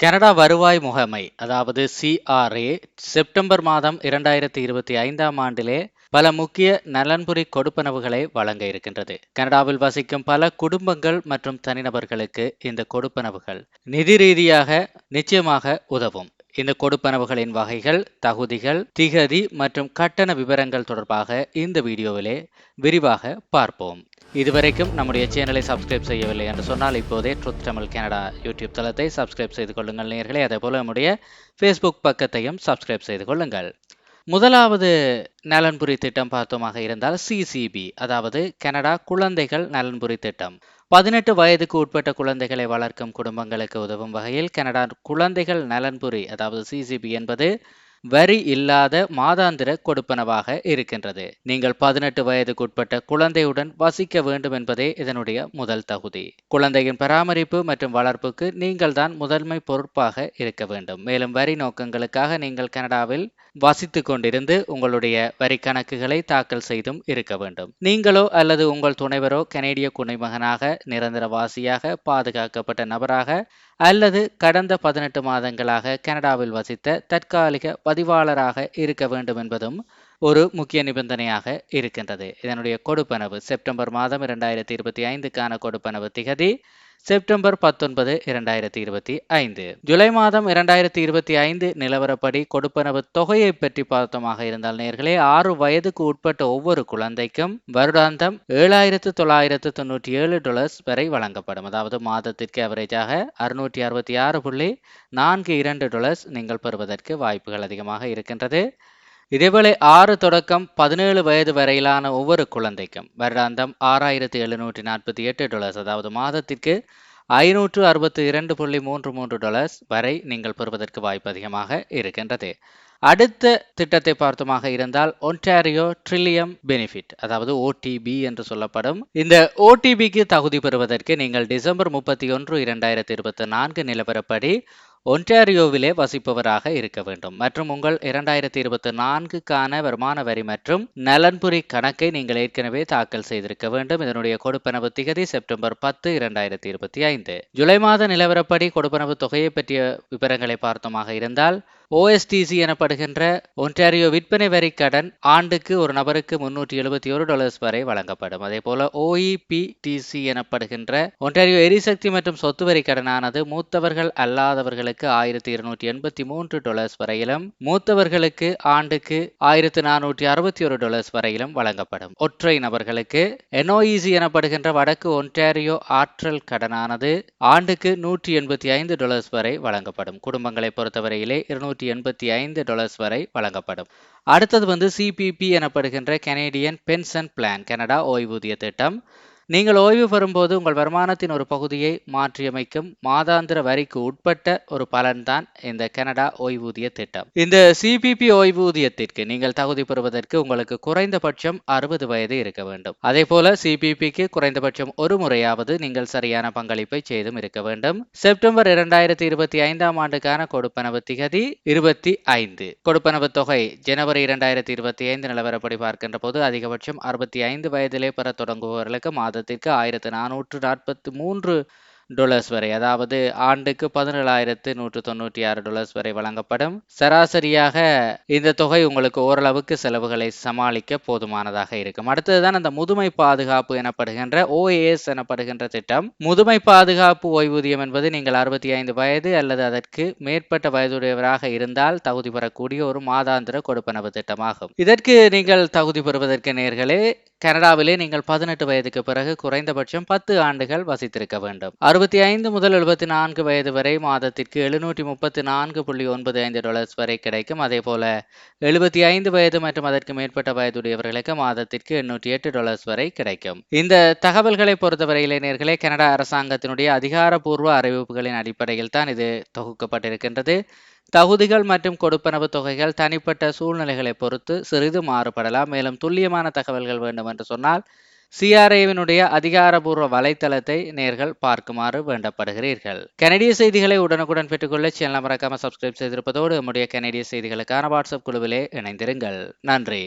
Canada வருவாய் முகமை அதாவது சிஆர்ஏ செப்டம்பர் மாதம் இரண்டாயிரத்தி இருபத்தி ஐந்தாம் ஆண்டிலே பல முக்கிய நலன்புரி கொடுப்பனவுகளை வழங்க இருக்கின்றது. கனடாவில் வசிக்கும் பல குடும்பங்கள் மற்றும் தனிநபர்களுக்கு இந்த கொடுப்பனவுகள் நிதி ரீதியாக நிச்சயமாக உதவும். இந்த கொடுப்பனவுகளின் வகைகள் தகுதிகள் திகதி மற்றும் கட்டண விவரங்கள் தொடர்பாக இந்த வீடியோவிலே விரிவாக பார்ப்போம். இதுவரைக்கும் நம்முடைய சேனலை சப்ஸ்கிரைப் செய்யவில்லை என்று சொன்னால் இப்போதே ட்ரூத் தமிழ் கனடா யூடியூப் தளத்தை சப்ஸ்கிரைப் செய்து கொள்ளுங்கள் நேர்களே. அதே போல நம்முடைய ஃபேஸ்புக் பக்கத்தையும் சப்ஸ்கிரைப் செய்து கொள்ளுங்கள். முதலாவது நலன்புரி திட்டம் பார்த்தோமாக இருந்தால் சிசிபி அதாவது கனடா குழந்தைகள் நலன்புரி திட்டம். பதினெட்டு வயதுக்கு உட்பட்ட குழந்தைகளை வளர்க்கும் குடும்பங்களுக்கு உதவும் வகையில் கனடா குழந்தைகள் நலன்புரி அதாவது சிசிபி என்பது வரி இல்லாத மாதாந்திர கொடுப்பனவாக இருக்கின்றது. நீங்கள் பதினெட்டு வயதுக்குட்பட்ட குழந்தையுடன் வசிக்க வேண்டும் என்பதே இதனுடைய முதல் தகுதி. குழந்தையின் பராமரிப்பு மற்றும் வளர்ப்புக்கு நீங்கள் தான் முதன்மை பொறுப்பாக இருக்க வேண்டும். மேலும் வரி நோக்கங்களுக்காக நீங்கள் கனடாவில் வசித்து கொண்டிருந்து உங்களுடைய வரி கணக்குகளை தாக்கல் செய்தும் இருக்க வேண்டும். நீங்களோ அல்லது உங்கள் துணைவரோ கனேடிய குடிமகனாக நிரந்தரவாசியாக பாதுகாக்கப்பட்ட நபராக அல்லது கடந்த பதினெட்டு மாதங்களாக கனடாவில் வசித்த தற்காலிக பதிவாளராக இருக்க வேண்டும் என்பதும் ஒரு முக்கிய நிபந்தனையாக இருக்கின்றது. இதனுடைய கொடுப்பனவு செப்டம்பர் மாதம் இரண்டாயிரத்தி இருபத்தி ஐந்துக்கான கொடுப்பனவு திகதி செப்டம்பர் பத்தொன்பது இரண்டாயிரத்தி இருபத்தி ஐந்து ஜூலை மாதம் இரண்டாயிரத்தி இருபத்தி ஐந்து நிலவரப்படி கொடுப்பனவு தொகையை பற்றி பார்த்தோமாக இருந்தால் நேர்களே ஆறு வயதுக்கு உட்பட்ட ஒவ்வொரு குழந்தைக்கும் வருடாந்தம் ஏழாயிரத்து தொள்ளாயிரத்து தொண்ணூற்றி ஏழு டாலர்ஸ் வரை வழங்கப்படும். அதாவது மாதத்திற்கு அவரேஜாக அறுநூற்றி அறுபத்தி ஆறு புள்ளி நான்கு இரண்டு டாலர்ஸ் நீங்கள் பெறுவதற்கு வாய்ப்புகள் அதிகமாக இருக்கின்றது. இதேவேளை ஆறு தொடக்கம் பதினேழு வயது வரையிலான ஒவ்வொரு குழந்தைக்கும் வருடாந்தம் ஆறாயிரத்தி எழுநூற்றி நாற்பத்தி எட்டு டாலர்ஸ் அதாவது மாதத்திற்கு ஐநூற்று அறுபத்தி இரண்டு புள்ளி மூன்று மூன்று டாலர்ஸ் வரை நீங்கள் பெறுவதற்கு வாய்ப்பு அதிகமாக இருக்கின்றது. அடுத்த திட்டத்தை பார்த்தமாக இருந்தால் ஒன்டாரியோ ட்ரில்லியம் பெனிஃபிட் அதாவது ஓடிபி என்று சொல்லப்படும். இந்த ஓடிபிக்கு தகுதி பெறுவதற்கு நீங்கள் டிசம்பர் முப்பத்தி ஒன்று இரண்டாயிரத்தி இருபத்தி நான்கு நிலவரப்படி ஒன்டாரியோவிலே வசிப்பவராக இருக்க வேண்டும். மற்றும் உங்கள் இரண்டாயிரத்தி இருபத்தி நான்குக்கான வருமான வரி மற்றும் நலன்புரி கணக்கை நீங்கள் ஏற்கனவே தாக்கல் செய்திருக்க வேண்டும். இதனுடைய கொடுப்பனவு திகதி செப்டம்பர் பத்து இரண்டாயிரத்தி இருபத்தி ஐந்து. ஜூலை மாத நிலவரப்படி கொடுப்பனவு தொகையை பற்றிய விவரங்களை பார்த்தோமாக இருந்தால் ஓஎஸ்டிசி எனப்படுகின்ற ஒன்டாரியோ விற்பனை வரி கடன் ஆண்டுக்கு ஒரு நபருக்கு முன்னூற்றி எழுபத்தி ஒரு டாலர்ஸ் வரை வழங்கப்படும். அதே போல ஓஇபிடிசி எனப்படுகின்ற ஒன்டாரியோ எரிசக்தி மற்றும் சொத்து வரி கடனானது மூத்தவர்கள் அல்லாதவர்களுக்கு ஆயிரத்தி இருநூற்றி எண்பத்தி மூன்று டாலர்ஸ் வரையிலும் மூத்தவர்களுக்கு ஆண்டுக்கு ஆயிரத்தி நானூற்றி அறுபத்தி ஒரு டாலர்ஸ் வரையிலும் வழங்கப்படும். ஒற்றை நபர்களுக்கு என்ஓஇசி எனப்படுகின்ற வடக்கு ஒன்டாரியோ ஆற்றல் கடனானது ஆண்டுக்கு நூற்றி எண்பத்தி ஐந்து டாலர்ஸ் வரை வழங்கப்படும். குடும்பங்களை பொறுத்தவரையிலே இருநூறு இருநூற்றி எண்பத்தி ஐந்து டாலர்ஸ் வரை வழங்கப்படும். அடுத்தது வந்து சிபிபி எனப்படுகின்ற கெனேடியன் பென்ஷன் பிளான் கனடா ஓய்வூதிய திட்டம். நீங்கள் ஓய்வு பெறும்போது உங்கள் வருமானத்தின் ஒரு பகுதியை மாற்றியமைக்கும் மாதாந்திர வரிக்கு உட்பட்ட ஒரு பலன்தான் இந்த கனடா ஓய்வூதிய திட்டம். இந்த சிபிபி ஓய்வூதியத்திற்கு நீங்கள் தகுதி பெறுவதற்கு உங்களுக்கு குறைந்தபட்சம் அறுபது வயது இருக்க வேண்டும். அதே போல சிபிபிக்கு குறைந்தபட்சம் ஒரு முறையாவது நீங்கள் சரியான பங்களிப்பை செய்தும் இருக்க வேண்டும். செப்டம்பர் இரண்டாயிரத்தி இருபத்தி ஐந்தாம் ஆண்டுக்கான கொடுப்பனவு திகதி இருபத்தி ஐந்து. கொடுப்பனவு தொகை ஜனவரி இரண்டாயிரத்தி இருபத்தி ஐந்து நிலவரப்படி பார்க்கின்ற போது அதிகபட்சம் அறுபத்தி ஐந்து வயதிலே பெற தொடங்குபவர்களுக்கு மாதத்திற்கு ஆயிரத்து நானூற்று நாற்பத்தி மூன்று டொலர்ஸ் வரை அதாவது ஆண்டுக்கு பதினேழாயிரத்து நூற்று தொண்ணூற்றி ஆறு டொலர்ஸ் வரை வழங்கப்படும். சராசரியாக இந்த தொகை உங்களுக்கு ஓரளவுக்கு செலவுகளை சமாளிக்க போதுமானதாக இருக்கும். அடுத்ததுதான் அந்த முதுமை பாதுகாப்பு எனப்படுகின்ற ஓஏஎஸ் எனப்படுகின்ற திட்டம். முதுமை பாதுகாப்பு ஓய்வூதியம் என்பது நீங்கள் அறுபத்தி ஐந்து வயது அல்லது அதற்கு மேற்பட்ட வயதுடையவராக இருந்தால் தகுதி பெறக்கூடிய ஒரு மாதாந்திர கொடுப்பனவு திட்டமாகும். இதற்கு நீங்கள் தகுதி பெறுவதற்கு நேர்களே கனடாவிலே நீங்கள் பதினெட்டு வயதுக்கு பிறகு குறைந்தபட்சம் பத்து ஆண்டுகள் வசித்திருக்க வேண்டும். அறுபத்தி ஐந்து முதல் எழுபத்தி நான்கு வயது வரை மாதத்திற்கு எழுநூற்றி முப்பத்தி நான்கு புள்ளி ஒன்பது ஐந்து டாலர்ஸ் வரை கிடைக்கும். அதே போல எழுபத்தி ஐந்து வயது மற்றும் அதற்கு மேற்பட்ட வயதுடையவர்களுக்கு மாதத்திற்கு எண்ணூற்றி எட்டு டாலர்ஸ் வரை கிடைக்கும். இந்த தகவல்களை பொறுத்தவரை இளைஞர்களே கனடா அரசாங்கத்தினுடைய அதிகாரப்பூர்வ அறிவிப்புகளின் அடிப்படையில் தான் இது தொகுக்கப்பட்டிருக்கின்றது. தகுதிகள் மற்றும் கொடுப்பனவு தொகைகள் தனிப்பட்ட சூழ்நிலைகளை பொறுத்து சிறிது மாறுபடலாம். மேலும் துல்லியமான தகவல்கள் வேண்டும் என்று சொன்னால் சிஆர்ஏவினுடைய அதிகாரபூர்வ வலைத்தளத்தை நேர்கள் பார்க்குமாறு வேண்டப்படுகிறீர்கள். கனடிய செய்திகளை உடனுக்குடன் பெற்றுக்கொள்ள சேனல் மறக்காம சப்ஸ்கிரைப் செய்திருப்பதோடு நம்முடைய கனடிய செய்திகளுக்கான வாட்ஸ்அப் குழுவிலே இணைந்திருங்கள். நன்றி.